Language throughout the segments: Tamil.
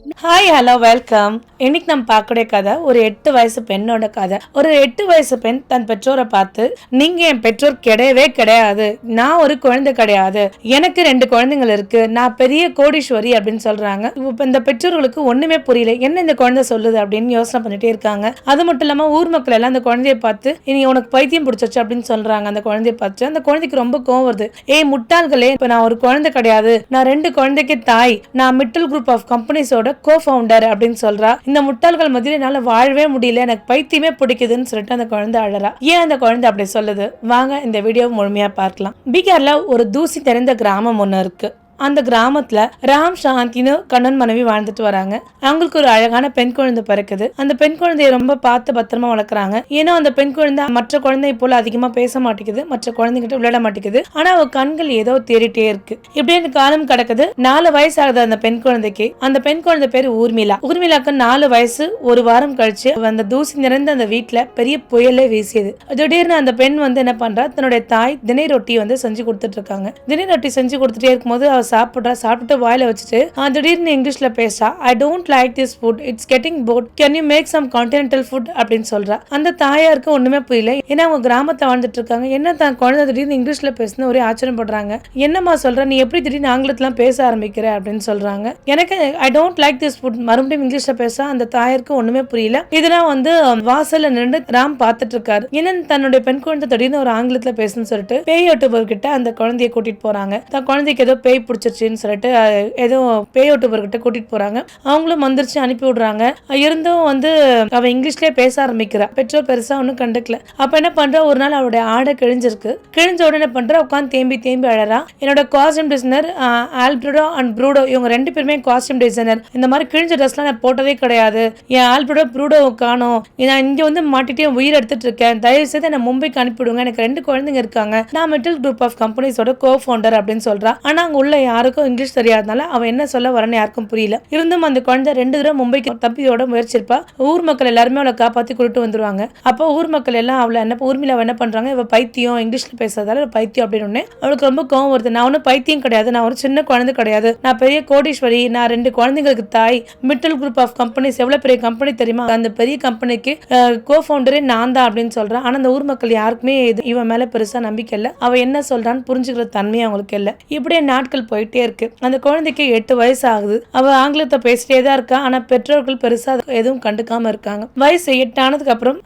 ஹாய் ஹலோ வெல்கம் இன்னைக்கு நம்ம பார்க்கக்கூடிய கதை ஒரு எட்டு வயசு பெண்ணோட கதை. ஒரு எட்டு வயசு பெண் தன் பெற்றோரை பார்த்து நீங்க என் பெற்றோர் கிடையவே கிடையாது. நான் ஒரு குழந்தை கிடையாது. எனக்கு ரெண்டு குழந்தைகள் இருக்கு. நான் பெரிய கோடீஸ்வரி அப்படின்னு சொல்றாங்க. இப்போ இந்த பெற்றோர்களுக்கு ஒண்ணுமே புரியல. என்ன இந்த குழந்தை சொல்லுது அப்படின்னு யோசனை பண்ணிட்டே இருக்காங்க. அது மட்டும் இல்லாம ஊர் மக்கள் எல்லாம் அந்த குழந்தைய பார்த்து இனி உனக்கு பைத்தியம் பிடிச்சிச்சு அப்படின்னு சொல்றாங்க அந்த குழந்தைய பார்த்து. அந்த குழந்தைக்கு ரொம்ப கோவம் வருது. ஏய் முட்டாள்களே இப்ப நான் ஒரு குழந்தை கிடையாது. நான் ரெண்டு குழந்தைக்கு தாய். நான் மிட்டல் குரூப் ஆஃப் கம்பெனிஸோட கோ ஃபவுண்டர் அப்படின்னு சொல்றா. இந்த முட்டாள்கள் மத்தியில் என்னால வாழவே முடியல. எனக்கு பைத்தியமே பிடிக்குதுன்னு சொல்லிட்டு அந்த குழந்தை அழறா. ஏன் அந்த குழந்தை அப்படி சொல்லுது? வாங்க இந்த வீடியோ முழுமையா பார்க்கலாம். பீகார்ல ஒரு தூசி தெரிந்த கிராமம் ஒன்று இருக்கு. அந்த கிராமத்துல ராம் சாந்தின்னு கண்ணன் மனைவி வாழ்ந்துட்டு வராங்க. அவங்களுக்கு ஒரு அழகான பெண் குழந்தை பிறக்குது. அந்த பெண் குழந்தைய ரொம்ப பார்த்து பத்திரமா வளர்க்குறாங்க. ஏன்னா அந்த பெண் குழந்தை மற்ற குழந்தை போல அதிகமா பேச மாட்டேங்குது. மற்ற குழந்தைகிட்ட விளையாட மாட்டேங்குது. ஆனா அவ கண்கள் ஏதோ தேடிட்டே இருக்கு. இப்படியே இந்த காலம் கிடக்குது. நாலு வயசு ஆகுது அந்த பெண் குழந்தைக்கு. அந்த பெண் குழந்தை பேர் ஊர்மிளா. ஊர்மிளாக்கு நாலு வயசு ஒரு வாரம் கழிச்சு அந்த தூசி நிறைந்த அந்த வீட்டுல பெரிய புயலே வீசியது. திடீர்னு அந்த பெண் வந்து என்ன பண்றா? தன்னுடைய தாய் தினை ரொட்டி வந்து செஞ்சு கொடுத்துட்டு இருக்காங்க. தினை ரொட்டி செஞ்சு கொடுத்துட்டே இருக்கும்போது அவ சாப்பிட்றா சாப்பிட்டு வாயில வச்சுட்டு திடீர்னு இங்கிலீஷ்ல பேசுறா. I don't like this food it's getting bored can you make some continental food அப்படின்னு சொல்றா. அந்த தாயாருக்கு ஒண்ணுமே புரியல. ஏன்னா அவங்க கிராமத்தை வாழ்ந்துட்டு இருக்காங்க. என்ன தான் குழந்தை திடீர்னு இங்கிலீஷ்ல பேசுன ஒரே ஆச்சரியப்படுறாங்க. என்னம்மா சொல்ற? நீ எப்படி திடீர்னு ஆங்கிலத்திலாம் பேச ஆரம்பிக்கிற? அப்படின்னு சொல்றாங்க. எனக்கு I don't like this food மறுபடியும் இங்கிலீஷ்ல பேச அந்த தாயாருக்கு ஒண்ணுமே புரியல. இதெல்லாம் வந்து வாசல்ல நின்று ராம் பார்த்துட்டு இருக்காரு. என்னன்னு தன்னுடைய பெண் குழந்தை திடீர்னு ஒரு ஆங்கிலத்துல பேசுன்னு சொல்லிட்டு பேய் ஒட்டுபவர்கிட்ட அந்த குழந்தைய கூட்டிட்டு போறாங்க. தன் குழந்தைக்கு ஏதோ பேய் பிடிச்சி பிடிச்சிருச்சுன்னு சொல்லிட்டு ஏதோ பேயோட்டுபர்கிட்ட கூட்டிட்டு போறாங்க. அவங்களும் மந்திரிச்சு அனுப்பி விடுறாங்க. இருந்தும் வந்து அவ இங்கிலீஷ்லயே பேச ஆரம்பிக்கிறா. பெற்றோர் பெருசா ஒன்றும் கண்டுக்கல. அப்ப என்ன பண்றா? ஒரு நாள் அவளுடைய ஆடை கிழிஞ்சிருக்கு. கிழிஞ்ச உடனே பண்றா? உட்காந்து தேம்பி தேம்பி அழறா. என்னோட costume designer Alfredo and Bruto இவங்க ரெண்டு பேருமே காஸ்டியூம் டிசைனர் இந்த மாதிரி கிழிஞ்ச ட்ரெஸ்லாம் நான் போட்டதே கிடையாது. என் ஆல்பிரடோ ப்ரூடோ காணும். நான் இங்க வந்து மாட்டிட்டே உயிர் எடுத்துட்டு இருக்கேன். தயவு செய்து என்ன மும்பைக்கு அனுப்பிவிடுங்க. எனக்கு ரெண்டு குழந்தைங்க இருக்காங்க. நான் மெட்டல் குரூப் ஆஃப் கம்பெனிஸோட கோ ஃபவுண்டர் அப்படின்னு சொல்றா. ஆனா அங்க உள்ள யாருக்கும் இங்கிலீஷ் தெரியாதனால அவன் என்ன சொல்ல வரன்னு யாருக்கும் புரியல. இருந்தும் அந்த குழந்தை ரெண்டு தடவை மும்பைக்கு தப்பியோட முயற்சிருப்பா ஊர் மக்கள் எல்லாருமே அவளை காப்பாத்தி கூட்டிட்டு வந்துருவாங்க. அப்போ ஊர் மக்கள் எல்லாம் அவளை என்ன ஊர்மிளா என்ன பண்றாங்க? இவ பைத்தியம் இங்கிலீஷ்ல பேசுறதால பைத்தியம் அப்படின்னு. உடனே அவளுக்கு ரொம்ப கோவம் வருது. நான் ஒன்றும் பைத்தியம் கிடையாது. நான் ஒரு சின்ன குழந்தை கிடையாது. நான் பெரிய கோடீஸ்வரி. நான் ரெண்டு குழந்தைங்களுக்கு தாய். மிட்டல் குரூப் ஆஃப் கம்பெனிஸ் எவ்வளவு பெரிய கம்பெனி தெரியுமா? அந்த பெரிய கம்பெனிக்கு கோ ஃபவுண்டரே நான் தான் அப்படின்னு சொல்றேன். ஆனா அந்த ஊர் மக்கள் யாருக்குமே இது இவன் மேல பெருசா நம்பிக்கை இல்லை. அவ என்ன சொல்றான்னு புரிஞ்சுக்கிற தன்மை அவங்களுக்கு இல்லை. இப்படியே நாட்கள் போய் போயிட்டே இருக்கு. அந்த குழந்தைக்கு எட்டு வயசு ஆகுது. அவ ஆங்கிலத்தை பேசிட்டே தான் இருக்கா. ஆனா பெற்றோர்கள் பெருசா எதுவும் கண்டுக்காம இருக்காங்க. வயசு எட்டு ஆனதுக்கு அப்புறம்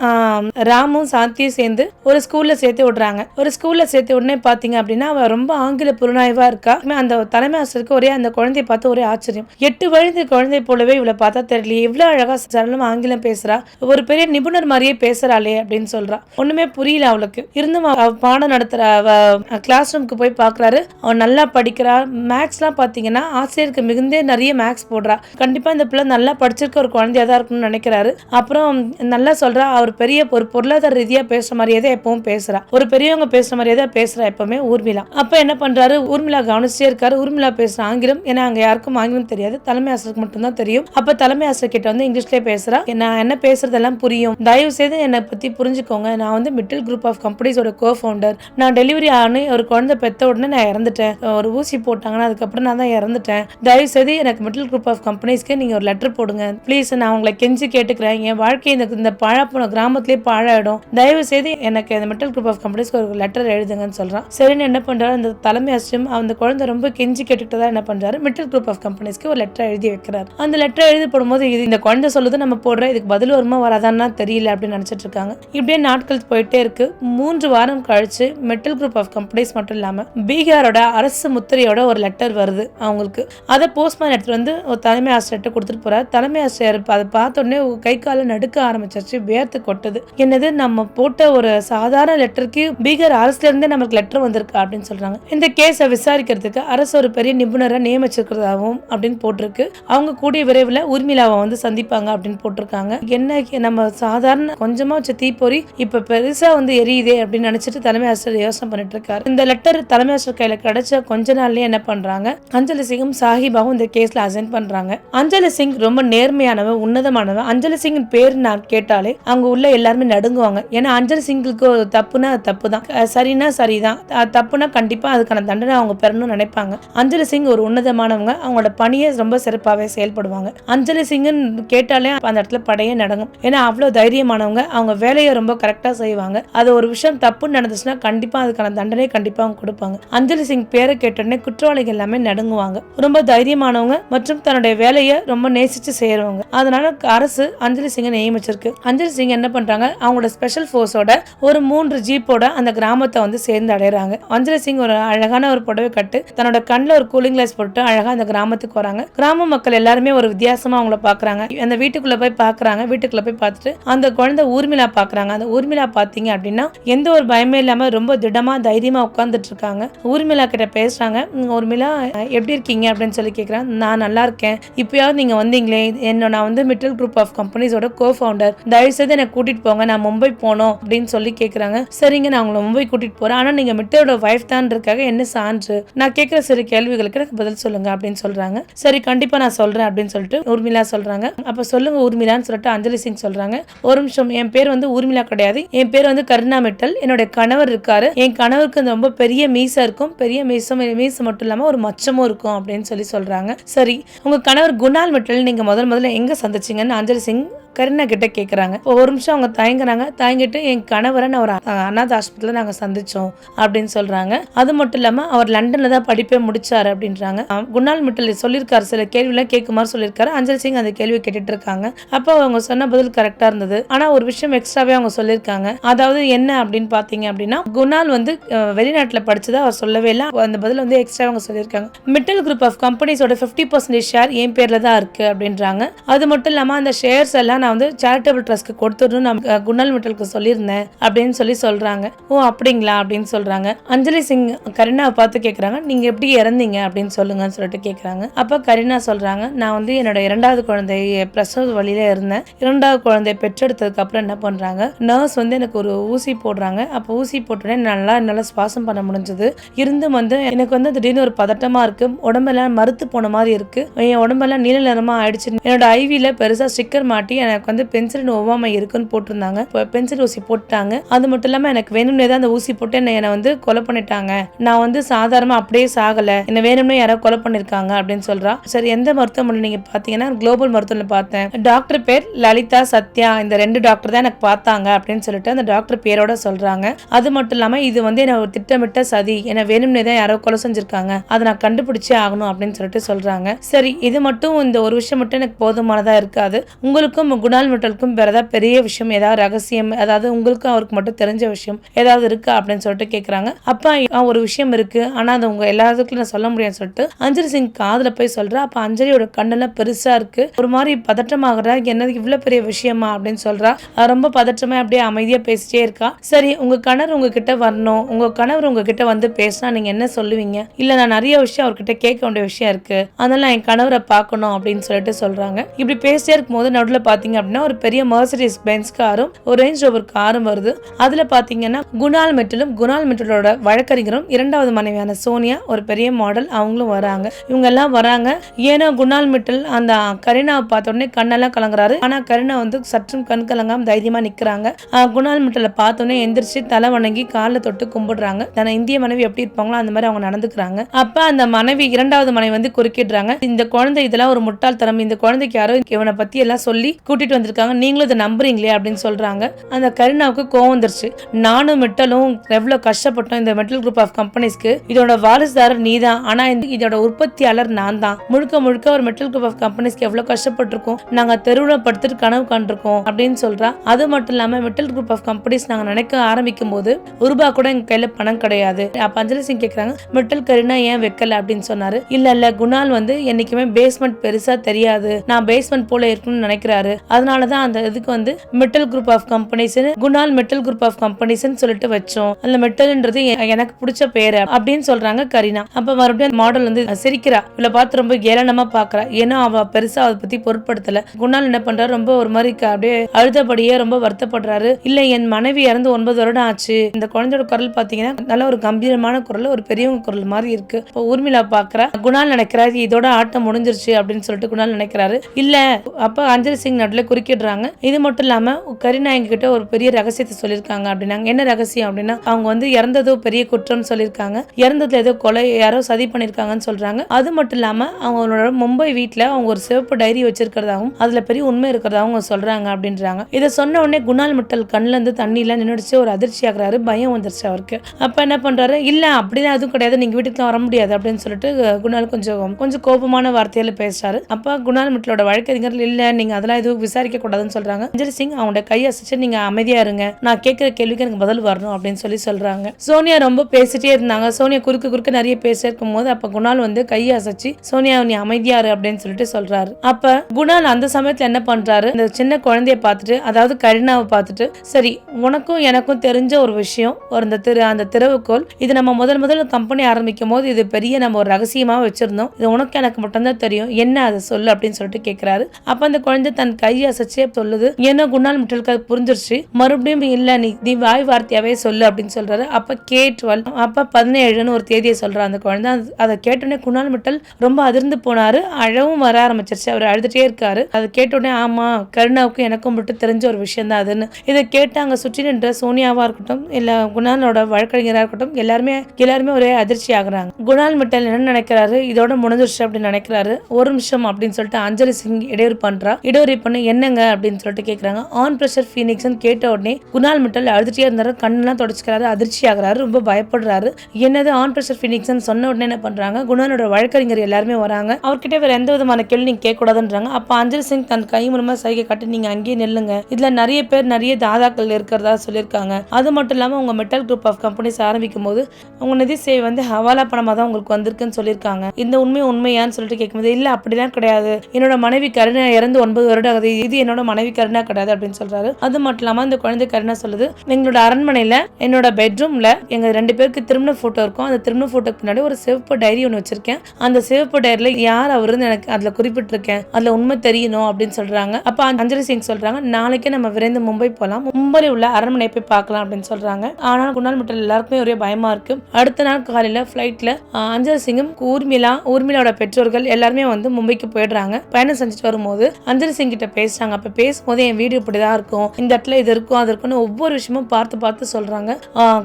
ராமும் சாந்தியும் சேர்ந்து ஒரு ஸ்கூல்ல சேர்த்து விடுறாங்க. ஒரு ஸ்கூல்ல சேர்த்து உடனே பாத்தீங்க அப்படின்னா அவ ரொம்ப ஆங்கில புலனாய்வா இருக்கா. அந்த தலைமை ஆசிரியருக்கு ஒரே அந்த குழந்தைய பார்த்து ஒரே ஆச்சரியம். எட்டு வயது குழந்தை போலவே இவளை பார்த்தா தெரியல எவ்வளவு அழகா சரளமா ஆங்கிலம் பேசுறா. ஒரு பெரிய நிபுணர் மாதிரியே பேசுறாளே அப்படின்னு சொல்றா. ஒண்ணுமே புரியல அவளுக்கு. இருந்தும் பாடம் நடத்துற அவ கிளாஸ் ரூமுக்கு போய் பாக்குறாரு. அவன் நல்லா படிக்கிறா மேக்ஸ்லாம் பார்த்தீங்கன்னா ஆசிரியருக்கு மிகுந்தே நிறைய மேக்ஸ் போடுறா. கண்டிப்பாக இந்த பிள்ளை நல்லா படிச்சிருக்க ஒரு குழந்தையாக தான் இருக்கணும்னு நினைக்கிறாரு. அப்புறம் நல்லா சொல்கிறா அவர் பெரிய ஒரு பொருளாதார ரீதியாக பேசுகிற மாதிரியே தான் எப்பவும் பேசுகிறா ஒரு பெரியவங்க பேசுகிற மாதிரியே தான் பேசுகிறா எப்பவுமே ஊர்மிளா. அப்போ என்ன பண்ணுறாரு ஊர்மிளா கவனிச்சே இருக்காரு. ஊர்மிளா பேசுகிற ஆங்கிலம் ஏன்னா அங்கே யாருக்கும் ஆங்கிலம் தெரியாது. தலைமை ஆசிரியருக்கு மட்டும்தான் தெரியும். அப்போ தலைமை ஆசிரியர் கிட்ட வந்து இங்கிலீஷ்லேயே பேசுகிறா நான் என்ன பேசுறதெல்லாம் புரியும்? தயவு செய்து என்னை பற்றி புரிஞ்சுக்கோங்க. நான் வந்து மிடில் குரூப் ஆஃப் கம்பெனிஸோட கோ ஃபவுண்டர் நான் டெலிவரி ஆனு ஒரு குழந்தை பெத்த உடனே நான் இறந்துட்டேன். ஒரு ஊசி போட்டு போட்டாங்கன்னா அதுக்கப்புறம் நான் தான் இறந்துட்டேன். தயவு செய்து எனக்கு மிடில் குரூப் ஆஃப் கம்பெனிஸ்க்கு நீங்கள் ஒரு லெட்டர் போடுங்க. ப்ளீஸ் நான் உங்களை கெஞ்சி கேட்டுக்கிறேன். என் வாழ்க்கை இந்த இந்த போன கிராமத்திலே பாழாயிடும். தயவு செய்து எனக்கு இந்த மிடில் குரூப் ஆஃப் கம்பெனிஸ்க்கு ஒரு லெட்டர் எழுதுங்கன்னு சொல்கிறான் சரின்னு என்ன பண்ணுறாரு அந்த தலைமை ஆசிரியம் அந்த குழந்தை ரொம்ப கெஞ்சி கேட்டுக்கிட்டதா என்ன பண்ணுறாரு மிடில் குரூப் ஆஃப் கம்பெனிஸ்க்கு ஒரு லெட்டர் எழுதி வைக்கிறார். அந்த லெட்டர் எழுதி போடும்போது இது இந்த குழந்தை சொல்லுது நம்ம போடுற இதுக்கு பதில் வருமா வராதான்னா தெரியல அப்படின்னு நினச்சிட்டு இருக்காங்க. இப்படியே நாட்கள் போயிட்டே இருக்கு. மூன்று வாரம் கழிச்சு மெட்டல் குரூப் ஆஃப் கம்பெனிஸ் மட்டும் இல்லாமல் பீகாரோட அரசு முத்திரையோட ஒரு ஒரு லெட்டர் வருது அவங்களுக்கு. அதை போஸ்ட்மேன் எடுத்துட்டு வந்து ஒரு தலைமை ஆசிரியர்கிட்ட கொடுத்துட்டு போறாரு. தலைமை ஆசிரியர் அதை பார்த்த உடனே கை கால நடுக்க ஆரம்பிச்சிருச்சு வேர்த்து கொட்டுது. என்னது நம்ம போட்ட ஒரு சாதாரண லெட்டருக்கு பீகார் அரசுல இருந்தே நமக்கு லெட்டர் வந்திருக்கு அப்படின்னு சொல்றாங்க. இந்த கேஸை விசாரிக்கிறதுக்கு அரசு ஒரு பெரிய நிபுணரை நியமிச்சிருக்கிறதாகவும் அப்படின்னு போட்டிருக்கு. அவங்க கூடிய விரைவில் உர்மிளாவை வந்து சந்திப்பாங்க அப்படின்னு போட்டிருக்காங்க. என்ன நம்ம சாதாரண கொஞ்சமா வச்ச தீப்பொறி இப்ப பெருசா வந்து எரியுதே அப்படின்னு நினைச்சிட்டு தலைமை ஆசிரியர் யோசனை பண்ணிட்டு இருக்காரு. இந்த லெட்டர் தலைமை ஆசிரியர் கையில கிடைச்ச கொஞ்ச நாள்லயே என்ன பண்றாங்க. அஞ்சலி சிங்கும் சாஹிபாவும் இந்த கேஸ்ல அசைன் பண்றாங்க. அஞ்சலி சிங் ரொம்ப நேர்மையானவ உன்னதமானவ அஞ்சலி சிங் பேர் நான் கேட்டாலே அவங்க உள்ள எல்லாருமே நடுங்குவாங்க. ஏன்னா அஞ்சலி சிங்குக்கு தப்புனா அது தப்பு தான் சரினா சரின்னா சரிதான். தப்புனா கண்டிப்பா அதுக்கான தண்டனை அவங்க பெறணும்னு நினைப்பாங்க. அஞ்சலி சிங் ஒரு உன்னதமானவங்க. அவங்களோட பணியை ரொம்ப சிறப்பாகவே செயல்படுவாங்க. அஞ்சலி சிங்குன்னு கேட்டாலே அந்த இடத்துல படையே நடங்கும் ஏன்னா அவ்வளோ தைரியமானவங்க. அவங்க வேலையை ரொம்ப கரெக்டாக செய்வாங்க. அது ஒரு விஷயம் தப்புன்னு நடந்துச்சுன்னா கண்டிப்பா அதுக்கான தண்டனை கண்டிப்பா அவங்க கொடுப்பாங்க. அஞ்சலி சிங் பேரை கேட்டோடனே குற்றவாளிகள் எல்லாமே நடுங்குவாங்க. ரொம்ப தைரியமானவங்க மற்றும் தன்னுடைய வேலையை ரொம்ப நேசிச்சு செய்யறவங்க அதனால அரசு அஞ்சலி சிங்கை நியமிச்சிருக்கு. அஞ்சலி சிங் என்ன பண்றாங்க? அவங்களோட ஸ்பெஷல் ஃபோர்ஸோட ஒரு மூன்று ஜீப்போட அந்த கிராமத்தை வந்து சேர்ந்து அடையறாங்க. அஞ்சலி சிங் ஒரு அழகான ஒரு புடவை கட்டு தன்னோட கண்ணில் ஒரு கூலிங் கிளாஸ் போட்டு அழகா அந்த கிராமத்துக்கு வராங்க. கிராம மக்கள் எல்லாருமே ஒரு வித்தியாசமா அவங்கள பாக்குறாங்க. அந்த வீட்டுக்குள்ள போய் பாக்குறாங்க. வீட்டுக்குள்ள போய் பார்த்துட்டு அந்த குழந்தை ஊர்மிளா பாக்குறாங்க. அந்த ஊர்மிளா பாத்தீங்க அப்படின்னா எந்த ஒரு பயமே இல்லாம ரொம்ப திடமா தைரியமா உட்கார்ந்துட்டு இருக்காங்க. ஊர்மிளா கிட்ட பேசுறாங்க. ஊர்மிளா எப்படி இருக்கீங்க? அப்படின்னு சொல்லி கேட்குறேன் நான் நல்லா இருக்கேன். இப்பயாவது நீங்கள் வந்தீங்களே. என்ன நான் வந்து மிட்டல் குரூப் ஆஃப் கம்பெனிஸோட கோ ஃபவுண்டர் தயவு செய்து என்னை கூட்டிட்டு போங்க. நான் மும்பை போகணும். அப்படின்னு சொல்லி கேட்குறாங்க சரிங்க நான் உங்களை மும்பை கூட்டிட்டு போகிறேன் ஆனால் நீங்கள் மிட்டலோட ஒய்ஃப் தான் இருக்காக என்ன சான்று? நான் கேட்குற சிறு கேள்விகளுக்கு எனக்கு பதில் சொல்லுங்க. அப்படின்னு சொல்கிறாங்க சரி கண்டிப்பாக நான் சொல்கிறேன் அப்படின்னு சொல்லிட்டு ஊர்மிளா சொல்கிறாங்க அப்போ சொல்லுங்க ஊர்மிளான்னு சொல்லிட்டு அஞ்சலி சிங் சொல்கிறாங்க ஒரு நிமிஷம். என் பேர் வந்து ஊர்மிளா கிடையாது. என் பேர் வந்து கருணா மிட்டல் என்னோட கணவர் இருக்காரு. என் கணவருக்கு ரொம்ப பெரிய மீசா இருக்கும். பெரிய மீசம் மீசம் மட்டும் இல்லாமல் ஒரு மச்சமும் இருக்கும் அப்படின்னு சொல்லி சொல்றாங்க. சரி உங்க கணவர் குணால் மிட்டல் நீங்க முதல் முதல்ல எங்க சந்திச்சீங்கன்னு அஞ்சலி சிங் கருணா கிட்ட கேட்குறாங்க ஒரு நிமிஷம் அவங்க தயங்குறாங்க தயங்கிட்டு என் கணவரை நான் ஒரு அநாத அனாத ஆஸ்பத்திரியில் நாங்கள் சந்திச்சோம் அப்படின்னு சொல்றாங்க. அது மட்டும் இல்லாமல் அவர் லண்டனில் தான் படிப்பே முடிச்சாரு அப்படின்றாங்க. குணால் மிட்டல் சொல்லியிருக்காரு. சில கேள்விலாம் கேட்குமாறு சொல்லியிருக்காரு. அஞ்சலி சிங் அந்த கேள்வி கேட்டுட்டு இருக்காங்க அப்போ அவங்க சொன்ன பதில் கரெக்டாக இருந்தது. ஆனால் ஒரு விஷயம் எக்ஸ்ட்ராவே அவங்க சொல்லியிருக்காங்க. அதாவது என்ன அப்படின்னு பார்த்தீங்க அப்படின்னா குணால் வந்து வெளிநாட்டில் படிச்சதா அவர் சொல்லவே இல்லை. அந்த பதில் வந்து எக்ஸ்ட்ரா அவங்க சொல்லியிருக்காங்க. மிட்டல் குரூப் ஆஃப் கம்பெனிஸோட ஃபிஃப்டி பர்சன்டேஜ் ஷேர் என் பேரில் தான் இருக்குது அப்படின்றாங்க. அது மட்டும் இல்லாமல் அந்த ஷேர்ஸ் எல்லாம் நான் வந்து சேரிட்டபிள் ட்ரஸ்ட்க்கு கொடுத்துடணும் நான் குணல் மிட்டலுக்கு சொல்லியிருந்தேன். அப்படின்னு சொல்லி சொல்கிறாங்க ஓ அப்படிங்களா? அப்படின்னு சொல்கிறாங்க அஞ்சலி சிங் கரீனாவை பார்த்து கேட்குறாங்க நீங்கள் எப்படி இறந்தீங்க? அப்படின்னு சொல்லுங்கன்னு சொல்லிட்டு கேட்குறாங்க அப்போ கரீனா சொல்கிறாங்க நான் வந்து என்னோட இரண்டாவது குழந்தை பிரசவ வழியில் இருந்தேன். இரண்டாவது குழந்தைய பெற்றெடுத்ததுக்கு அப்புறம் என்ன பண்ணுறாங்க நர்ஸ் வந்து எனக்கு ஒரு ஊசி போடுறாங்க. அப்போ ஊசி போட்டோடனே நல்லா என்னால் சுவாசம் பண்ண முடிஞ்சது. இருந்தும் வந்து எனக்கு வந்து திடீர்னு ஒரு பதட்டமாக இருக்குது உடம்பெல்லாம் மறுத்து போன மாதிரி இருக்குது என் உடம்பெல்லாம் நீல நிறமாக ஆயிடுச்சு. என்னோட ஐவியில் பெருசாக ஸ்டிக்கர் மாட்டி எனக்கு வந்து பென்சிலின் ஒவ்வாமை இருக்குன்னு போட்டிருந்தாங்க. இப்போ பென்சில் ஊசி போட்டாங்க அது மட்டும் இல்லாம எனக்கு வேணும்னே தான் அந்த ஊசி போட்டு என்னை என்னை வந்து கொலை பண்ணிட்டாங்க. நான் வந்து சாதாரணமா அப்படியே சாகல. என்ன வேணும்னே யாரோ கொலை பண்ணிருக்காங்க அப்படின்னு சொல்றா. சரி எந்த மருத்துவமனை நீங்க பாத்தீங்கன்னா குளோபல் மருத்துவமனை பார்த்தேன். டாக்டர் பேர் லலிதா சத்யா. இந்த ரெண்டு டாக்டர் தான் எனக்கு பார்த்தாங்க அப்படின்னு சொல்லிட்டு அந்த டாக்டர் பேரோட சொல்றாங்க. அது மட்டும் இல்லாம இது வந்து என்ன ஒரு திட்டமிட்ட சதி. என்ன வேணும்னே தான் யாரோ கொலை செஞ்சிருக்காங்க. அதை நான் கண்டுபிடிச்சே ஆகணும் அப்படின்னு சொல்லிட்டு சொல்றாங்க. சரி இது மட்டும் இந்த ஒரு விஷயம் மட்டும் எனக்கு போதுமானதா இருக்காது. உங்களுக்கும் குணால் மிட்டலுக்கும் வேறு ஏதாவது பெரிய விஷயம் ஏதாவது ரகசியம் அதாவது உங்களுக்கும் அவருக்கு மட்டும் தெரிஞ்ச விஷயம் ஏதாவது இருக்கா அப்படின்னு சொல்லிட்டு கேக்குறாங்க. அப்பா ஒரு விஷயம் இருக்கு. ஆனா அது உங்க எல்லாத்துக்கும் நான் சொல்ல முடியாதுன்னு சொல்லிட்டு அஞ்சலி சிங் காதுல போய் சொல்கிறா அப்ப அஞ்சலியோட கண்ணெல்லாம் பெருசா இருக்கு. ஒரு மாதிரி பதட்டமாகறா என்னது இவ்வளவு பெரிய விஷயமா அப்படின்னு சொல்றா. ரொம்ப பதற்றமா அப்படியே அமைதியா பேசிட்டே இருக்கா. சரி உங்க கணவர் உங்ககிட்ட வரணும். உங்க கணவர் உங்ககிட்ட வந்து பேசினா நீங்க என்ன சொல்லுவீங்க? இல்ல நான் நிறைய விஷயம் அவர்கிட்ட கேட்க வேண்டிய விஷயம் இருக்கு. அதனால என் கணவரை பார்க்கணும் அப்படின்னு சொல்லிட்டு சொல்றாங்க. இப்படி பேசிட்டே இருக்கும்போது நடுவில் பார்த்தீங்க அப்படின்னா ஒரு பெரிய மர்சடிஸ் பென்ஸ் காரும் ஒரு ரேஞ்ச் ரோவர் காரும் வருது. அதுல பாத்தீங்கன்னா குணால் மெட்டலும் குணால் மெட்டலோட வழக்கறிஞரும் இரண்டாவது மனைவியான சோனியா ஒரு பெரிய மாடல் அவங்களும் வராங்க. இவங்க எல்லாம் வராங்க. ஏன்னா குணால் மெட்டல் அந்த கரீனாவை பார்த்த உடனே கண்ணெல்லாம் கலங்குறாரு. ஆனா கரீனா வந்து சற்றும் கண் கலங்காம தைரியமா நிக்கிறாங்க. குணால் மிட்டலை பார்த்த உடனே எந்திரிச்சு தலை வணங்கி காலில் தொட்டு கும்பிடுறாங்க. தன இந்திய மனைவி எப்படி இருப்பாங்களோ அந்த மாதிரி அவங்க நடந்துக்கிறாங்க. அப்ப அந்த மனைவி இரண்டாவது மனைவி வந்து குறுக்கிடுறாங்க. இந்த குழந்தை இதெல்லாம் ஒரு முட்டாள் தரம் இந்த குழந்தைக்கு யாரோ இவனை பத்தி எல்லாம் சொல்லி கூட்டி கூட்டிட்டு வந்திருக்காங்க. நீங்களும் இதை நம்புறீங்களே அப்படின்னு சொல்றாங்க. அந்த கருணாவுக்கு கோவம் வந்துருச்சு. நானும் மெட்டலும் எவ்வளவு கஷ்டப்பட்டோம். இந்த மெட்டல் குரூப் ஆஃப் கம்பெனிஸ்க்கு இதோட வாரிசுதாரர் நீ தான் ஆனா இந்த இதோட உற்பத்தியாளர் நான் தான் முழுக்க முழுக்க ஒரு மெட்டல் குரூப் ஆஃப் கம்பெனிஸ்க்கு எவ்வளவு கஷ்டப்பட்டிருக்கோம். நாங்க தெருவில் படுத்துட்டு கனவு கண்டிருக்கோம் அப்படின்னு சொல்றா அது மட்டும் இல்லாம மெட்டல் குரூப் ஆஃப் கம்பெனிஸ் நாங்க நினைக்க ஆரம்பிக்கும் போது ரூபா கூட எங்க கையில பணம் கிடையாது. அப்ப அஞ்சலி சிங் கேக்குறாங்க மெட்டல் கருணா ஏன் வைக்கல? அப்படின்னு சொன்னாரு. இல்ல இல்ல குணால் வந்து என்னைக்குமே பேஸ்மெண்ட் பெருசா தெரியாது. நான் பேஸ்மெண்ட் போல இருக்கணும்னு நினைக்கிறாரு. அதனால தான் அந்த இதுக்கு வந்து Mittal group of companies Kunal Mittal group of companies சொல்லிட்டு வச்சோம். அந்த மெட்டல்ன்றது எனக்கு பிடிச்ச பேரு அப்படின்னு சொல்றாங்க கரீனா. அப்ப மறுபடியும் மாடல் வந்து சிரிக்கிறா. இவளை பார்த்து ரொம்ப ஏளனமா பாக்குறா. ஏன்னா அவ பெருசா அதை பத்தி பொருட்படுத்தல. குணால் என்ன பண்றாரு? ரொம்ப ஒரு மாதிரி அப்படியே அழுதபடியே ரொம்ப வருத்தப்படுறாரு. இல்ல என் மனைவி இறந்து ஒன்பது வருடம் ஆச்சு. இந்த குழந்தையோட குரல் பாத்தீங்கன்னா நல்ல ஒரு கம்பீரமான குரல் ஒரு பெரியவங்க குரல் மாதிரி இருக்கு. இப்போ ஊர்மிளா பாக்குறா. குணால் நினைக்கிறாரு இதோட ஆட்டம் முடிஞ்சிருச்சு அப்படின்னு சொல்லிட்டு குணால் நினைக்கிறாரு. இல்ல அப்ப அஞ்சலி சிங் பாட்டில் குறுக்கிடுறாங்க. இது மட்டும் இல்லாமல் கரீனா எங்ககிட்ட ஒரு பெரிய ரகசியத்தை சொல்லியிருக்காங்க அப்படின்னாங்க. என்ன ரகசியம் அப்படின்னா அவங்க வந்து இறந்ததோ பெரிய குற்றம் சொல்லியிருக்காங்க இறந்ததுல ஏதோ கொலை யாரோ சதி பண்ணியிருக்காங்கன்னு சொல்றாங்க. அது மட்டும் இல்லாமல் அவங்களோட மும்பை வீட்டில் அவங்க ஒரு சிவப்பு டைரி வச்சிருக்கிறதாகவும் அதுல பெரிய உண்மை இருக்கிறதாகவும் அவங்க சொல்றாங்க அப்படின்றாங்க. இதை சொன்ன உடனே குணால் மிட்டல் கண்ணில் இருந்து தண்ணியில் நின்னுடுச்சு. ஒரு அதிர்ச்சி ஆகுறாரு. பயம் வந்துருச்சு அவருக்கு. அப்போ என்ன பண்றாரு? இல்லை அப்படிலாம் எதுவும் கிடையாது. நீங்க வீட்டுக்கு வர முடியாது அப்படின்னு சொல்லிட்டு குணால் கொஞ்சம் கொஞ்சம் கோபமான வார்த்தையில பேசுறாரு. அப்போ குணால் மிட்டலோட வழக்கறிஞர் இல்லை நீங்க அதெல்லாம் எதுவும் விசாரிக்க கூடாதுன்னு சொல்றாங்க. அஞ்சலி சிங் அவங்களோட கையை அசைச்சு நீங்க அமைதியா இருங்க. நான் கேட்கிற கேள்விக்கு எனக்கு பதில் வரணும் அப்படின்னு சொல்லி சொல்றாங்க. சோனியா ரொம்ப பேசிட்டே இருந்தாங்க. சோனியா குறுக்கு குறுக்க நிறைய பேச இருக்கும் போது அப்ப குணால் வந்து கையை அசைச்சு சோனியா நீ அமைதியா இரு அப்படின்னு சொல்லிட்டு சொல்றாரு. அப்ப குணால் அந்த சமயத்துல என்ன பண்றாரு? இந்த சின்ன குழந்தைய பார்த்துட்டு அதாவது கருணாவை பார்த்துட்டு சரி உனக்கும் எனக்கும் தெரிஞ்ச ஒரு விஷயம். ஒரு அந்த திரு அந்த திறவுகோல் இது நம்ம முதல் முதல்ல கம்பெனி ஆரம்பிக்கும் போது இது பெரிய நம்ம ஒரு ரகசியமா வச்சிருந்தோம். இது உனக்கு எனக்கு மட்டும்தான் தெரியும். என்ன அதை சொல்லு அப்படின்னு சொல்லிட்டு கேட்கிறாரு அப்ப அந்த குழந்தை தன் கை கையை அசைச்சே சொல்லுது. என்ன குணால் மிட்டலுக்கு அது புரிஞ்சிருச்சு. மறுபடியும் இல்ல நீ நீ வாய் வார்த்தையாவே சொல்லு அப்படின்னு சொல்றாரு. அப்ப கே டுவெல் அப்ப பதினேழுன்னு ஒரு தேதியை சொல்றா அந்த குழந்தை. அதை கேட்டோடனே குணால் மிட்டல் ரொம்ப அதிர்ந்து போனாரு. அழவும் வர ஆரம்பிச்சிருச்சு. அவர் அழுதுட்டே இருக்காரு. அதை கேட்டோடனே ஆமா கருணாவுக்கும் எனக்கும் மட்டும் தெரிஞ்ச ஒரு விஷயம் தான் அதுன்னு. இதை கேட்டு அங்க சுற்றி நின்ற சோனியாவா இருக்கட்டும் இல்ல குணாலோட வழக்கறிஞரா இருக்கட்டும் எல்லாருமே எல்லாருமே ஒரே அதிர்ச்சி ஆகுறாங்க. குணால் மிட்டல் என்ன நினைக்கிறாரு? இதோட முடிஞ்சிருச்சு அப்படின்னு நினைக்கிறாரு. ஒரு நிமிஷம் அப்படின்னு சொல்லிட்டு அஞ்சலி சிங் இடையூறு பண்றா. இடையூறு பண்ணி என்னங்க அப்படின்னு சொல்லிட்டு கேட்குறாங்க ஆன் பிரஷர் ஃபீனிக்ஸ்னு கேட்ட உடனே குணால் மிட்டல் அழுதுட்டே இருந்தாரு. கண்ணெல்லாம் தொடச்சிக்கிறாரு அதிர்ச்சி ஆகிறாரு ரொம்ப பயப்படுறாரு. என்னது ஆன் ப்ரெஷர் ஃபீனிக்ஸ்னு சொன்ன உடனே என்ன பண்ணுறாங்க குணாலோட வழக்கறிஞர் எல்லாருமே வராங்க. அவர்கிட்ட வேற எந்த விதமான கேள்வி நீங்கள் கேட்க கூடாதுன்றாங்க அப்ப அஞ்சலி சிங் தன் கை மூலமாக சைகை காட்டி நீங்கள் அங்கேயே நில்லுங்க. இதில் நிறைய பேர் நிறைய தாதாக்கள் இருக்கிறதா சொல்லியிருக்காங்க. அது மட்டும் இல்லாமல் உங்கள் மெட்டல் குரூப் ஆஃப் கம்பெனிஸ் ஆரம்பிக்கும் போது உங்கள் நிதி சேவை வந்து ஹவாலா பணமாக தான் உங்களுக்கு வந்திருக்குன்னு சொல்லியிருக்காங்க. இந்த உண்மை உண்மையான்னு சொல்லிட்டு கேட்கும்போது இல்லை அப்படிலாம் கிடையாது. என்னோட மனைவி கருணை இறந்து ஒன்பது வருடம் ஆகுது. இது என்னோட மனைவி கருணா கிடையாது அப்படின்னு சொல்றாரு. அது மட்டும் இல்லாம அந்த குழந்தை கருணா சொல்லுது எங்களோட அரண்மனையில என்னோட பெட்ரூம்ல எங்க ரெண்டு பேருக்கு திருமண போட்டோ இருக்கும். அந்த திருமண போட்டோக்கு பின்னாடி ஒரு சிவப்பு டைரி ஒன்று வச்சிருக்கேன். அந்த சிவப்பு டைரியில யார் அவருன்னு எனக்கு அதுல குறிப்பிட்டிருக்கேன். அதுல உண்மை தெரியணும் அப்படின்னு சொல்றாங்க. அப்ப அஞ்சலி சிங் சொல்றாங்க நாளைக்கே நம்ம விரைந்து மும்பை போலாம். மும்பையில் உள்ள அரண்மனை போய் பார்க்கலாம் அப்படின்னு சொல்றாங்க. ஆனால் குணால் மட்டும் எல்லாருக்குமே ஒரே பயமா இருக்கு. அடுத்த நாள் காலையில ஃபிளைட்ல அஞ்சலி சிங்கும் ஊர்மிளா ஊர்மிளாவோட பெற்றோர்கள் எல்லாருமே வந்து மும்பைக்கு போயிடுறாங்க. பயணம் செஞ்சுட்டு வரும்போது அஞ்சலி சிங் கிட்ட பேசுறாங்க. அப்ப பேசும்போது என் வீடு இப்படிதான் இருக்கும். இந்த இடத்துல இது இருக்கும் அது இருக்கும்னு ஒவ்வொரு விஷயமும் பார்த்து பார்த்து சொல்றாங்க.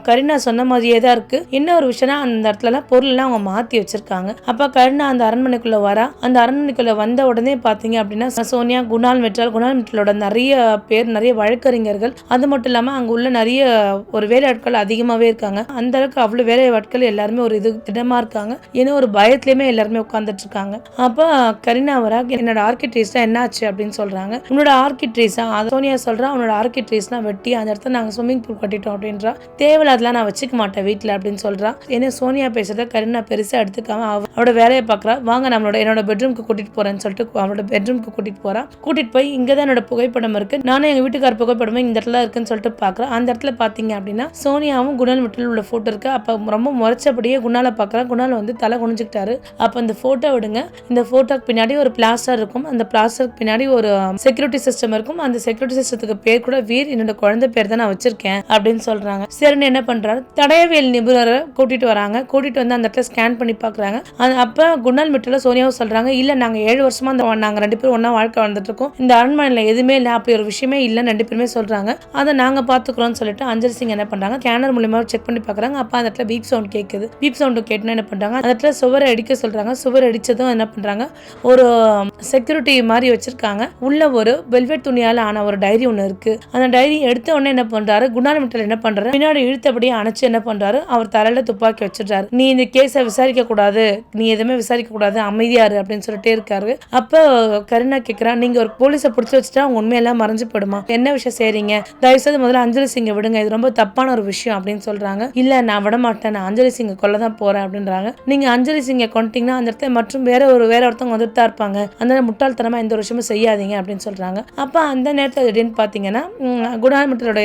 கரீனா கருணா சொன்ன மாதிரியே தான் இருக்கு. என்ன ஒரு விஷயம்னா அந்த இடத்துல பொருள்லாம் பொருள் எல்லாம் அவங்க மாத்தி வச்சிருக்காங்க. அப்ப கருணா அந்த அரண்மனைக்குள்ள வரா. அந்த அரண்மனைக்குள்ள வந்த உடனே பாத்தீங்க அப்படின்னா சோனியா குணால் மெட்ரால் குணால் மெட்ரலோட நிறைய பேர் நிறைய வழக்கறிஞர்கள். அது மட்டும் இல்லாம அங்க உள்ள நிறைய ஒரு வேலையாட்கள் அதிகமாவே இருக்காங்க. அந்த அளவுக்கு அவ்வளவு வேலையாட்கள் எல்லாருமே ஒரு இது திடமா இருக்காங்க. ஏன்னா ஒரு பயத்துலயுமே எல்லாருமே உட்கார்ந்துட்டு இருக்காங்க. அப்ப கரீனா வரா என்னோட ஆர்கிட்ரீஸ்லாம் என்ன ஆச்சு அப்படின்னு சொல்கிறாங்க உன்னோட ஆர்கிட்ரீஸா அது சோனியா சொல்கிறா உன்னோட ஆர்கிட்ரீஸ்லாம் வெட்டி அந்த இடத்துல நாங்கள் ஸ்விம்மிங் பூல் கட்டிட்டோம் அப்படின்றா. தேவையில்லாதெல்லாம் நான் வச்சுக்க மாட்டேன் வீட்டில் அப்படின்னு சொல்கிறான் ஏன்னா சோனியா பேசுகிறத கருணா பெருசாக எடுத்துக்காம அவளோட வேலையை பார்க்குறா வாங்க நம்மளோட என்னோட பெட்ரூம்க்கு கூட்டிகிட்டு போகிறேன்னு சொல்லிட்டு அவளோட பெட்ரூம்க்கு கூட்டிகிட்டு போகிறான் கூட்டிகிட்டு போய் இங்கே தான் என்னோட புகைப்படம் இருக்குது நானும் எங்கள் வீட்டுக்கார புகைப்படமே இந்த இடத்துல இருக்குன்னு சொல்லிட்டு பார்க்குறேன் அந்த இடத்துல பார்த்தீங்க அப்படின்னா சோனியாவும் குணால் மிட்டல் உள்ள ஃபோட்டோ இருக்குது அப்போ ரொம்ப முறைச்சபடியே குணால பார்க்குறேன் குணால் வந்து தலை குனிஞ்சுக்கிட்டாரு. அப்போ அந்த ஃபோட்டோ விடுங்க. இந்த ஃபோட்டோக்கு பின்னாடி ஒரு பிளாஸ்டர் இருக்கும். அந்த பிளாஸ்டருக்கு பின்னாடி ஒரு செக்யூரிட்டி சிஸ்டம் இருக்கும். அந்த செக்யூரிட்டி சிஸ்டத்துக்கு பேர் கூட வீர் என்னோட குழந்தை பேர் தான் நான் வச்சிருக்கேன் அப்படின்னு சொல்றாங்க. சரின்னு என்ன பண்றாரு? தடயவியல் நிபுணரை கூட்டிட்டு வராங்க. கூட்டிட்டு வந்து அந்த இடத்துல ஸ்கேன் பண்ணி பாக்குறாங்க அப்ப குணால் மிட்டல சோனியாவும் சொல்றாங்க இல்ல நாங்க ஏழு வருஷமா அந்த நாங்க ரெண்டு பேரும் ஒன்னா வாழ்க்கை வாழ்ந்துட்டு இருக்கோம். இந்த அரண்மனையில எதுவுமே இல்ல அப்படி ஒரு விஷயமே இல்லைன்னு ரெண்டு பேருமே சொல்றாங்க. அதை நாங்க பாத்துக்கிறோம்னு சொல்லிட்டு அஞ்சலி சிங் என்ன பண்றாங்க? ஸ்கேனர் மூலியமா செக் பண்ணி பாக்குறாங்க அப்ப அந்த இடத்துல பீப் சவுண்ட் கேக்குது. பீப் சவுண்ட் கேட்டுனா என்ன பண்றாங்க? அந்த இடத்துல சுவரை அடிக்க சொல்றாங்க. சுவர் அடிச்சதும் என்ன பண்றாங்க? ஒரு செக்யூரிட்டி மாதிரி வச்சிருக்காங்க. உள்ள ஒரு வெல்வெட் துணியால் ஆன ஒரு டைரி ஒன்று இருக்கு. அந்த டைரி எடுத்த உடனே என்ன பண்றாரு? குணால் மிட்டல் என்ன பண்றாரு? பின்னாடி இழுத்தபடியே அணைச்சு என்ன பண்றாரு? அவர் தலையில துப்பாக்கி வச்சுட்டாரு நீ இந்த கேஸை விசாரிக்க கூடாது. நீ எதுவுமே விசாரிக்க கூடாது. அமைதியாரு அப்படின்னு சொல்லிட்டே இருக்காரு. அப்போ கருணா கேக்குறா நீங்க ஒரு போலீஸை பிடிச்சி வச்சுட்டா அவங்க உண்மையெல்லாம் மறைஞ்சு போயிடுமா? என்ன விஷயம் செய்றீங்க? தயவு செய்து முதல்ல அஞ்சலி சிங்கை விடுங்க. இது ரொம்ப தப்பான ஒரு விஷயம் அப்படின்னு சொல்றாங்க. இல்ல நான் விட மாட்டேன். நான் அஞ்சலி சிங்கை கொல்ல தான் போறேன் அப்படின்றாங்க. நீங்க அஞ்சலி சிங்கை கொண்டீங்கன்னா அந்த இடத்துல மற்றும் வேற ஒரு வேற ஒருத்தவங்க வந்துட்டு தான் இருப்பாங்க. அந்த முட்டாள்தனமா எந்த ஒரு விஷயமும் செய்யாதீங்க அப்படின்னு சொல்கிறாங்க அப்போ அந்த நேரத்தில் திடீர்னு பார்த்தீங்கன்னா ம்,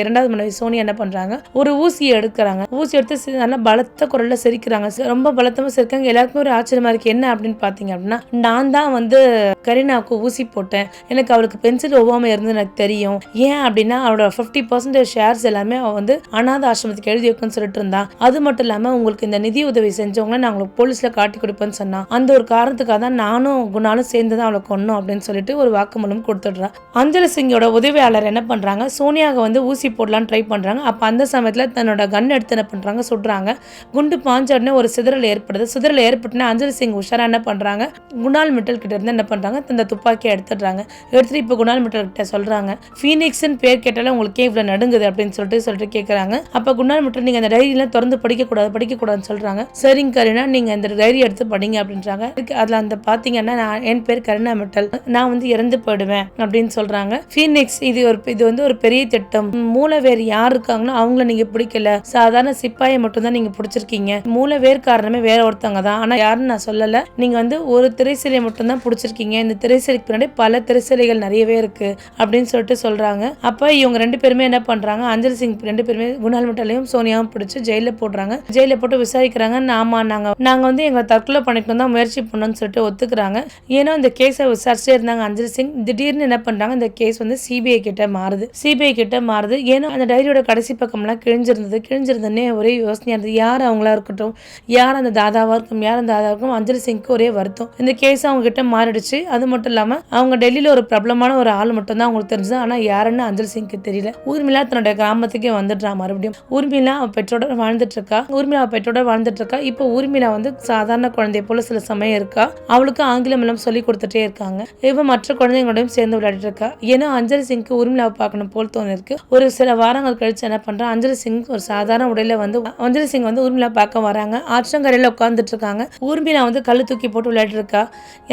இரண்டாவது மனைவி சோனி என்ன பண்ணுறாங்க ஒரு ஊசியை எடுக்கிறாங்க. ஊசி எடுத்து நல்லா பலத்த குரலில் சிரிக்கிறாங்க. ரொம்ப பலத்தமாக சிரிக்காங்க எல்லாருக்குமே ஒரு ஆச்சரியமா இருக்குது என்ன அப்படின்னு பார்த்தீங்க அப்படின்னா நான் தான் வந்து கரீனாவுக்கு ஊசி போட்டேன். எனக்கு அவளுக்கு பென்சில் ஒவ்வாமல் இருந்து எனக்கு தெரியும். ஏன் அப்படின்னா அவளோட ஃபிஃப்டி பர்சன்டேஜ் ஷேர்ஸ் எல்லாமே அவள் வந்து அனாத ஆசிரமத்துக்கு எழுதி வைக்கணும்னு சொல்லிட்டு இருந்தா. அது மட்டும் இல்லாமல் உங்களுக்கு இந்த நிதி உதவி செஞ்சவங்கள நான் உங்களுக்கு போலீஸில் காட்டி கொடுப்பேன்னு சொன்னான் அந்த ஒரு காரணத்துக்காக தான் நானும் குணாலும் சேர்ந்து தான் அவளை கொன்னோம் அப்படின்னு சொல்லிட்டு ஒரு வாக்குமூலம் கொடுத்துடுறா அஞ்சலி சிங்கோட உதவியாளர் என்ன பண்ணுறாங்க சோனியாவை வந்து ஊசி போடலான்னு ட்ரை பண்ணுறாங்க அப்போ அந்த சமயத்தில் தன்னோட கன் எடுத்து என்ன பண்ணுறாங்க சுடுறாங்க குண்டு பாஞ்சோடனே ஒரு சிதறல் ஏற்படுது. சிதறல் ஏற்பட்டுனா அஞ்சலி சிங் உஷாரா என்ன பண்ணுறாங்க குணால் மிட்டல் கிட்ட இருந்து என்ன பண்ணுறாங்க இந்த துப்பாக்கியை எடுத்துடுறாங்க. எடுத்துட்டு இப்போ குணால் மிட்டல் கிட்ட சொல்கிறாங்க ஃபீனிக்ஸ்னு பேர் கேட்டாலும் உங்களுக்கு ஏன் நடுங்குது அப்படின்னு சொல்லிட்டு சொல்லிட்டு கேட்குறாங்க அப்போ குணால் மிட்டல் நீங்கள் அந்த டைரியெல்லாம் திறந்து படிக்கக்கூடாது படிக்கக்கூடாதுன்னு சொல்கிறாங்க சரிங்க கருணா நீங்கள் இந்த டைரி எடுத்து படிங்க அப்படின்றாங்க. இதுக்கு அதில் அந்த பார்த்தீங்கன்னா நான் என் பேர் கருணா மிட்டல். நான் வந்து இறந்து போயிடுவேன். அப்படின்னு சொல்றாங்க. ஃபீனிக்ஸ் இது ஒரு இது வந்து ஒரு பெரிய திட்டம். மூளை வேர் யார் இருக்காங்களோ அவங்கள நீங்க பிடிக்கல. சாதாரண சிப்பாயை மட்டும் தான் நீங்க பிடிச்சிருக்கீங்க. மூளை வேர் காரணமே வேற ஒருத்தவங்க தான். ஆனா யாருன்னு நான் சொல்லல. நீங்க வந்து ஒரு திரைசிலையை மட்டும் தான் பிடிச்சிருக்கீங்க. இந்த திரைசிலைக்கு பின்னாடி பல திரைசிலைகள் நிறையவே இருக்கு அப்படின்னு சொல்லிட்டு சொல்றாங்க. அப்ப இவங்க ரெண்டு பேருமே என்ன பண்றாங்க? அஞ்சலி சிங் ரெண்டு பேருமே குணால் மட்டாலையும் சோனியாவும் பிடிச்சு ஜெயில போடுறாங்க. ஜெயில போட்டு விசாரிக்கிறாங்க. ஆமா நாங்க நாங்க வந்து எங்களை தற்கொலை பண்ணிக்கணும் தான் முயற்சி பண்ணோம்னு சொல்லிட்டு ஒத்துக்கிறாங்க. ஏன்னா இந்த கேஸை விசாரிச்சே இருந்தாங்க அஞ்சலி சிங். திடீர்னு என்ன பண்ணுறாங்க இந்த கேஸ் வந்து சிபிஐ கிட்ட மாறுது. சிபிஐ கிட்ட மாறுது. ஏன்னா அந்த டைரியோட கடைசி பக்கம்லாம் கிழிஞ்சிருந்தது. கிழிஞ்சிருந்தனே ஒரே யோசனையாக இருந்தது. யார் அவங்களா இருக்கட்டும் யார் அந்த தாதாவாக இருக்கும் யார் அந்த தாதாவா இருக்கும் அஞ்சலி சிங்க்கு ஒரே வருத்தம். இந்த கேஸ் அவங்க கிட்ட மாறிடுச்சு. அது மட்டும் இல்லாமல் அவங்க டெல்லியில் ஒரு பிரபலமான ஒரு ஆள் மட்டும் தான் அவங்களுக்கு தெரிஞ்சது. ஆனால் யாருன்னு அஞ்சலி சிங்க்கு தெரியல. ஊர்மிளா தன்னோட கிராமத்துக்கே வந்துடுறா மறுபடியும். ஊர்மிளா அவ பெற்றோட வாழ்ந்துட்டு இருக்கா ஊர்மிளா அவள் பெற்றோட வாழ்ந்துட்டு இருக்கா இப்போ ஊர்மிளா வந்து சாதாரண குழந்தை போல சில சமயம் இருக்கா. அவளுக்கு ஆங்கிலம் எல்லாம் சொல்லி கொடுத்துட்டே இருக்காங்க. இப்போ மற்ற குழந்தைங்களோடையும் சேர்ந்து விளையாடிட்டு இருக்கா ஏன்னா அஞ்சலி சிங்க்கு ஊர்மிளாவை பார்க்கணும் போல் தோணிருக்கு. ஒரு சில வாரங்கள் கழிச்சு என்ன பண்றான் அஞ்சலி சிங் ஒரு சாதாரண உடையில வந்து அஞ்சலி சிங் வந்து ஊர்மிளா பார்க்க வராங்க. ஆற்றங்கரையில் உட்காந்துட்டு இருக்காங்க ஊர்மிளா வந்து கல் தூக்கி போட்டு விளையாடிட்டு இருக்கா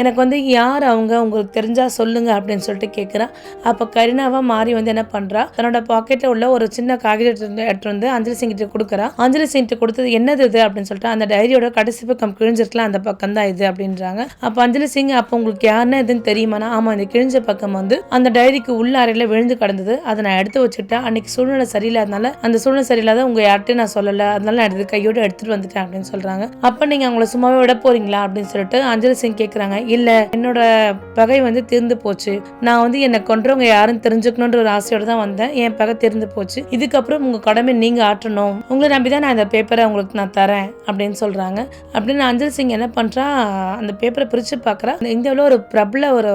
எனக்கு வந்து யார் அவங்க உங்களுக்கு தெரிஞ்சா சொல்லுங்க அப்படின்னு சொல்லிட்டு கேட்குறான் அப்போ கரினாவா மாறி வந்து என்ன பண்றா தன்னோட பாக்கெட்டில் உள்ள ஒரு சின்ன காகிதத்தை வந்து எடுத்து வந்து அஞ்சலி சிங் கிட்ட கொடுக்குறா. அஞ்சலி சிங் கிட்ட கொடுத்தது என்னது இது அப்படின்னு சொல்லிட்டு அந்த டைரியோட கடைசி பக்கம் கிழிஞ்சிருக்கலாம் அந்த பக்கம் தான் இது அப்படின்றாங்க. அப்போ அஞ்சலி சிங் அப்போ உங்களுக்கு யாருன்னா இதுன்னு தெரியுமானா ஆமா இந்த கிழிஞ்ச பக்கம் வந்து அந்த டைரிக்கு உள்ள அறையில விழுந்து கிடந்தது. அதை நான் எடுத்து வச்சுட்டேன் அன்னைக்கு சூழ்நிலை சரியில்லாதனால அந்த சூழ்நிலை சரியில்லாத உங்க யார்ட்டையும் நான் சொல்லல. அதனால நான் எடுத்து கையோட எடுத்துட்டு வந்துட்டேன் அப்படின்னு சொல்றாங்க. அப்ப நீங்க அவங்கள சும்மாவே விட போறீங்களா அப்படின்னு சொல்லிட்டு அஞ்சலி சிங் கேக்குறாங்க. இல்ல என்னோட பகை வந்து தீர்ந்து போச்சு. நான் வந்து என்னை கொன்றவங்க யாரும் தெரிஞ்சுக்கணுன்ற ஒரு ஆசையோட தான் வந்தேன். என் பகை தீர்ந்து போச்சு. இதுக்கப்புறம் உங்க கடமை நீங்க ஆற்றணும். உங்களை நம்பி தான் நான் இந்த பேப்பரை உங்களுக்கு நான் தரேன் அப்படின்னு சொல்றாங்க. அப்படின்னு அஞ்சலி சிங் என்ன பண்றா? அந்த பேப்பரை பிரிச்சு பார்க்கறா இந்தியாவில் ஒரு பிரபல ஒரு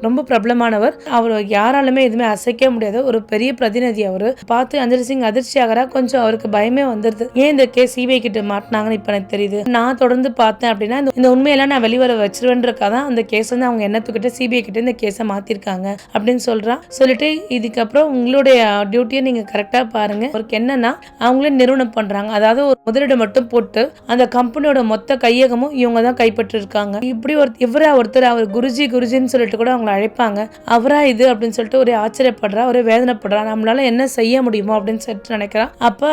ரொம்ப பிரபலம் பிரபலமானவர் அவர் யாராலுமே எதுவுமே அசைக்க முடியாத ஒரு பெரிய பிரதிநிதி அவரு. பார்த்து அஞ்சலி சிங் அதிர்ச்சி ஆகிறா கொஞ்சம் அவருக்கு பயமே வந்துருது. ஏன் இந்த கேஸ் சிபிஐ கிட்ட மாட்டினாங்கன்னு இப்போ எனக்கு தெரியுது. நான் தொடர்ந்து பார்த்தேன் அப்படின்னா இந்த- இந்த உண்மையெல்லாம் நான் வெளிவர வச்சிருவேன்றக்கா தான் அந்த கேஸ் வந்து அவங்க என்னத்துக்கிட்ட சிபிஐ கிட்ட இந்த கேஸை மாத்திருக்காங்க அப்படின்னு சொல்றா. சொல்லிட்டு இதுக்கப்புறம் உங்களுடைய டியூட்டியை நீங்க கரெக்டா பாருங்க. அவருக்கு என்னன்னா அவங்களே நிறுவனம் பண்றாங்க. அதாவது ஒரு முதலீடு மட்டும் போட்டு அந்த கம்பெனியோட மொத்த கையகமும் இவங்க தான் கைப்பற்றிருக்காங்க. இப்படி ஒரு இவரா ஒருத்தர் அவர் குருஜி குருஜின்னு சொல்லிட்டு கூட அவங்கள அழைப்பாங்க. அவரா இது அப்படின்னு சொல்லிட்டு ஒரே ஆச்சரியப்படுறா ஒரே வேதனைப்படுறா. நம்மளால என்ன செய்ய முடியுமோ அப்படின்னு சொல்லிட்டு நினைக்கிறான் அப்ப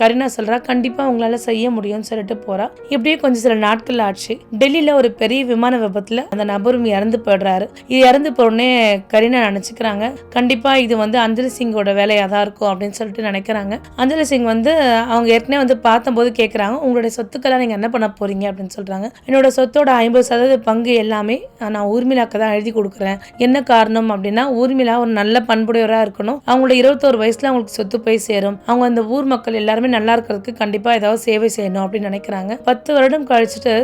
கரீனா சொல்றா கண்டிப்பா உங்களால செய்ய முடியும்னு சொல்லிட்டு போறா. இப்படியே கொஞ்சம் சில நாட்கள் ஆச்சு. டெல்லியில ஒரு பெரிய விமான விபத்துல அந்த நபரும் இறந்து போயிடுறாரு. இது இறந்து போனே கரீனா நினைச்சுக்கிறாங்க கண்டிப்பா இது வந்து அஞ்சலி சிங்கோட வேலையா தான் இருக்கும் அப்படின்னு சொல்லிட்டு நினைக்கிறாங்க. அஞ்சலி சிங் வந்து அவங்க ஏற்கனவே வந்து பார்த்தம்போது கேட்குறாங்க உங்களுடைய சொத்துக்கெல்லாம் நீங்கள் என்ன பண்ண போறீங்க? அப்படின்னு சொல்றாங்க. என்னோட சொத்தோட ஐம்பது சதவீத பங்கு எல்லாமே நான் ஊர்மிளாக்கு தான் எழுதி கொடுக்குறேன். என்ன காரணம் அப்படின்னா ஊர்மிளா ஒரு நல்ல பண்புடையவராக இருக்கணும். அவங்களோட இருபத்தோரு வயசுல அவங்களுக்கு சொத்து போய் சேரும். அவங்க அந்த ஊர் மக்கள் எல்லாருமே நல்லா இருக்கிறதுக்கு கண்டிப்பா ஏதாவது சேவை செய்யணும் அப்படின்னு நினைக்கிறாங்க. பத்து வருடம் கழிச்சுட்டு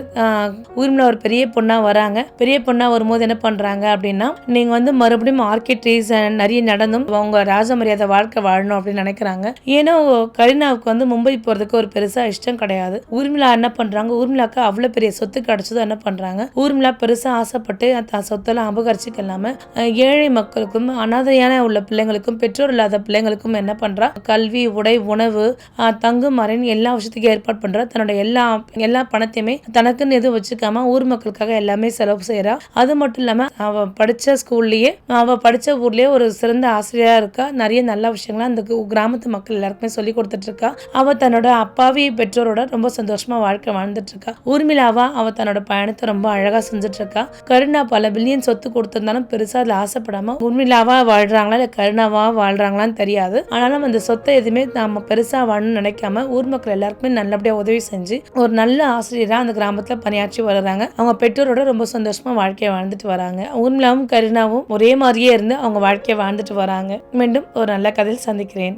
ஊர்மிளா ஒரு பெரிய பொண்ணா வராங்க. பெரிய பொண்ணா வரும்போது என்ன பண்றாங்க அப்படின்னா நீங்க வந்து மறுபடியும் மார்க்கெட் ட்ரீஸ் நிறைய நடந்தும் அவங்க ராஜ மரியாதை வாழ்க்கை வாழணும் அப்படின்னு நினைக்கிறாங்க. ஏன்னா கரீனாவுக்கு வந்து மும்பை போறதுக்கு ஒரு பெருசா இஷ்டம் கிடையாது. ஊர்மிளா என்ன பண்றாங்க? ஊர்மிளாக்கு அவ்வளவு பெரிய சொத்து கிடைச்சதும் என்ன பண்றாங்க? ஊர்மிளா பெருசா ஆசைப்பட்டு தன் சொத்தெல்லாம் அபகரிச்சுக்க இல்லாம ஏழை மக்களுக்கும் அனாதையான உள்ள பிள்ளைங்களுக்கும் பெற்றோர் இல்லாத பிள்ளைங்களுக்கும் என்ன பண்றா? கல்வி உடை உணவு தங்கும் அறைன்னு எல்லா விஷயத்துக்கும் ஏற்பாடு பண்றா. தன்னோட எல்லா எல்லா பணத்தையுமே தனக்குன்னு எதுவும் வச்சுக்காம ஊர் மக்களுக்காக எல்லாமே செலவு செய்றா. அது மட்டும் இல்லாம அவ படிச்ச ஸ்கூல்லயே அவ படிச்ச ஊர்லயே ஒரு சிறந்த ஆசிரியரா இருக்கா. நிறைய நல்ல விஷயங்களை அந்த கு- கிராமத்து மக்கள் எல்லாருக்குமே சொல்லி கொடுத்துட்டு இருக்கா. அவ தன்னோட அப்பாவி பெற்றோரோட ரொம்ப சந்தோஷமா வாழ்க்கை வாழ்ந்துட்டு இருக்கா. ஊர்மிளாவா அவ தன்னோட பயணத்தை ரொம்ப அழகா செஞ்சுட்டு இருக்கா. கருணா பல பில்லியன் சொத்து கொடுத்திருந்தாலும் பெருசா அதில் ஆசைப்படாமல் உண்மையிலாவா வாழ்கிறாங்களா இல்லை கருணாவாக வாழ்கிறாங்களான்னு தெரியாது. ஆனாலும் அந்த சொத்தை எதுவுமே நாம் பெருசாக வாழணும்னு நினைக்காம ஊர் மக்கள் எல்லாருக்குமே நல்லபடியாக உதவி செஞ்சு ஒரு நல்ல ஆசிரியராக அந்த கிராமத்தில் பணியாற்றி வர்றாங்க. அவங்க பெற்றோரோட ரொம்ப சந்தோஷமாக வாழ்க்கையை வாழ்ந்துட்டு வராங்க. உண்மையிலாவும் கருணாவும் ஒரே மாதிரியே இருந்து அவங்க வாழ்க்கையை வாழ்ந்துட்டு வராங்க. மீண்டும் ஒரு நல்ல கதையில் சந்திக்கிறேன்.